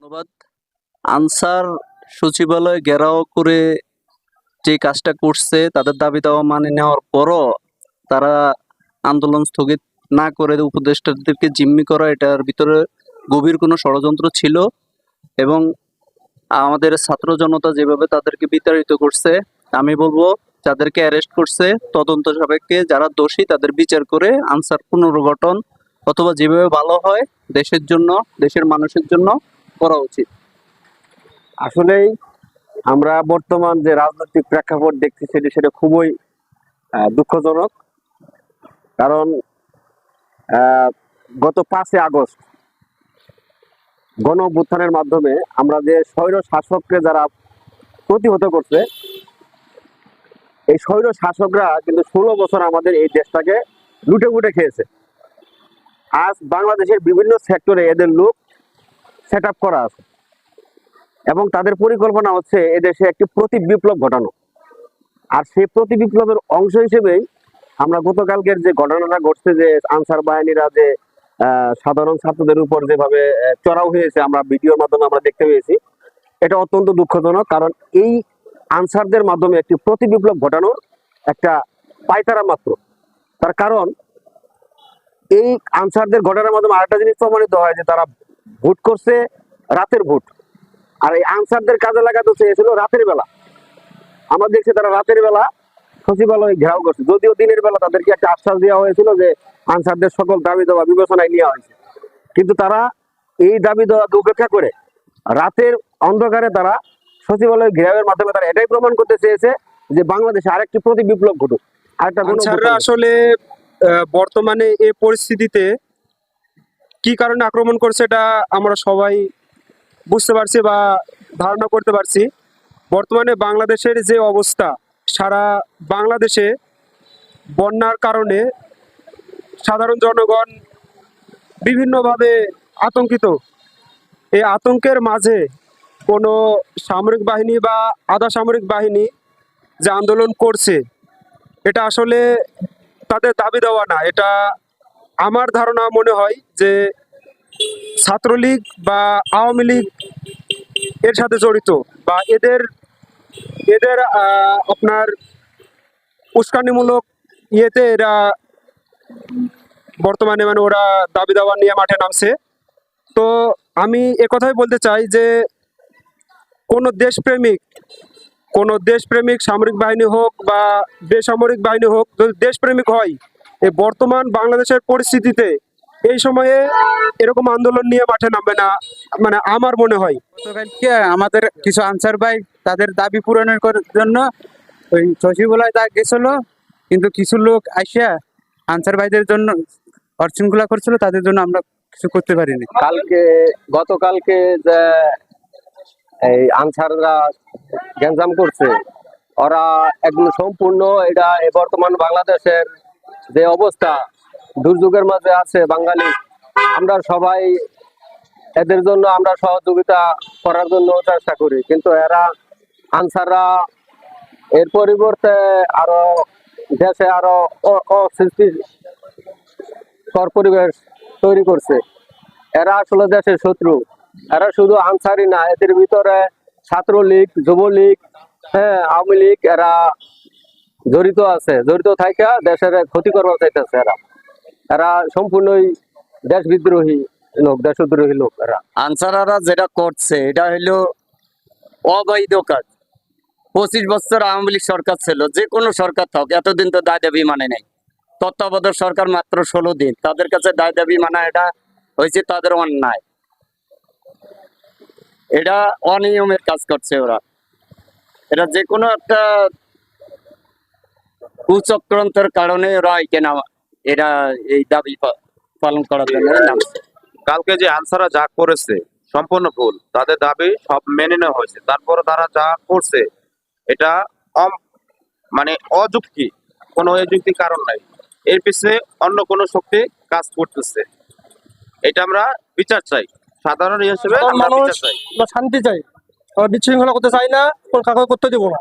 ধন্যবাদ। আনসার সচিবালয় ঘেরাও করে যে কাজটা করছে, তাদের দাবি দাওয়া মানে নেওয়ার পরও তারা আন্দোলন স্থগিত না করে উপদেষ্টাদেরকে জিম্মি করা, এটার ভিতরে গভীর কোনো ষড়যন্ত্র ছিল এবং আমাদের ছাত্র জনতা যেভাবে তাদেরকে বিতাড়িত করছে, আমি বলব যাদেরকে অ্যারেস্ট করছে, তদন্ত সাপেক্ষে যারা দোষী তাদের বিচার করে আনসার পুনর্গঠন অথবা যেভাবে ভালো হয় দেশের জন্য, দেশের মানুষের জন্য করা উচিত। আসলেই আমরা বর্তমান যে রাজনৈতিক প্রেক্ষাপট দেখছি সেটি সেটা খুবই দুঃখজনক। কারণ গত পাঁচই আগস্ট গণ মাধ্যমে আমরা যে স্বৈর শাসককে যারা প্রতিহত করছে, এই স্বৈর শাসকরা কিন্তু ষোলো বছর আমাদের এই দেশটাকে লুটে ফুটে খেয়েছে। আজ বাংলাদেশের বিভিন্ন সেক্টরে এদের লোক সেট করা আছে। এবং তাদের পরিকল্পনা হচ্ছে এদেশে একটি প্রতি বিপ্লব ঘটানো। আর সেই প্রতি বিপ্লবের অংশ হিসেবেই আমরা গতকালকের যে ঘটনাটা ঘটছে যে আনসার বাহিনীরা যে সাধারণ ছাত্রদের উপর যেভাবে চড়াও হয়েছে, আমরা ভিডিওর মাধ্যমে আমরা দেখতে পেয়েছি, এটা অত্যন্ত দুঃখজনক। কারণ এই আনসারদের মাধ্যমে একটি প্রতি বিপ্লব ঘটানোর একটা পায়তারা মাত্র। তার কারণ, এই আনসারদের ঘটনার মাধ্যমে আরেকটা জিনিস প্রমাণিত হয় যে তারা ভোট করছে রাতের ভোট। আর এই আনসারদের কাজে লাগাতে চেয়েছিল রাতের বেলা। আমরা দেখছি তারা রাতের বেলা সচিবালয় ঘেরাও করছে। যদিও দিনের বেলা তাদেরকে একটা আশ্বাস দেওয়া হয়েছিল যে আনসারদের সকল দাবি দেওয়া বিবেচনায় নেওয়া হয়েছে। কিন্তু তারা এই দাবি দেওয়াকে উপেক্ষা করে রাতের অন্ধকারে তারা সচিবালয় ঘেরাওয়ের মাধ্যমে তারা এটাই প্রমাণ করতে চেয়েছে যে বাংলাদেশে আরেকটি প্রতি বিপ্লব ঘটুক। আরেকটা আসলে বর্তমানে এই পরিস্থিতিতে কি কারণে আক্রমণ করছে এটা আমরা সবাই বুঝতে পারছি বা ধারণা করতে পারছি। বর্তমানে বাংলাদেশের যে অবস্থা, সারা বাংলাদেশে বন্যার কারণে সাধারণ জনগণ বিভিন্নভাবে আতঙ্কিত। এই আতঙ্কের মাঝে কোনো সামরিক বাহিনী বা আধা সামরিক বাহিনী যে আন্দোলন করছে, এটা আসলে তাদের দাবি দেওয়া না। এটা আমার ধারণা মনে হয় যে ছাত্রলীগ বা আওয়ামী লীগ এর সাথে জড়িত বা এদের এদের আপনার উস্কানিমূলক ইয়েতে এরা বর্তমানে মানে ওরা দাবি দাওয়া নিয়ে মাঠে নামছে। তো আমি একথাই বলতে চাই যে কোনো দেশপ্রেমিক কোনো দেশপ্রেমিক সামরিক বাহিনী হোক বা বেসামরিক বাহিনী হোক, যদি দেশপ্রেমিক হয় এই বর্তমান বাংলাদেশের পরিস্থিতিতে এই সময়ে এরকম আন্দোলন নিয়ে মাঠে নামবে না মানে আমার মনে হয়। গতকালকে আমাদের কিছু আনসার ভাই তাদের দাবি পূরণের জন্য ওই সচিবালয় তা গেছিল কিন্তু কিছু লোক আসিয়া আনসার ভাইদের জন্য অর্চনগুলা করছিল তাদের জন্য আমরা কিছু করতে পারিনি। কালকে গতকালকে যে এই আনসাররা গ্যাঞ্জাম করছে ওরা একদম সম্পূর্ণ এটা বর্তমান বাংলাদেশের যে অবস্থা, দুর্যোগের মাঝে আছে বাঙালি। আমরা সবাই এদের জন্য আমরা সহযোগিতা করার জন্য চেষ্টা করি, কিন্তু এরা আনসাররা এর পরিবর্তে আরও দেশে আরও অ- অস্থিতিকর পরিবেশ তৈরি করছে। এরা আসলে দেশের শত্রু। এরা শুধু আনসারই না, এদের ভিতরে ছাত্রলীগ, যুবলীগ হ্যাঁ আওয়ামী লীগ, এরা জড়িত আছে, জড়িত থাকা দেশের ক্ষতি করবার চাইতেছে এরা। এরা সম্পূর্ণই দেশ বিদ্রোহী লোক দেশদ্রোহী লোক এরা। আনসারারা যেটা করছে, এটা হলো অবৈধ কাজ। পঁচিশ বছর আওয়ামী লীগ সরকার ছিল, যে কোনো সরকার থাক, এতদিন তো দায় দাবি মানে নাই। তত্ত্বাবধায়ক সরকার মাত্র ষোলো দিন, তাদের কাছে দায় দাবি মানা এটা হয়েছে তাদের অন্যায়। এটা অনিয়মের কাজ করছে ওরা। এটা যে কোনো একটা কুচক্রান্তের কারণে ওরা কেনা এরা এই দাবি পালন করার জন্য নামছে। কালকে যে আনসাররা যা করেছে সম্পূর্ণ ভুল। তাদের দাবি সব মেনে নেওয়া হয়েছে। তারপরে তারা যা করছে এটা মানে অযুক্তি। কোনো অযুক্তি কারণ নাই। এর পিছনে অন্য কোনো শক্তি কাজ করতেছে। এটা আমরা বিচার চাই। সাধারণ হিসেবে আমরা বিচার চাই। শান্তি চাই। বিশৃঙ্খলা করতে চাই না কাকে করতে দেবো না।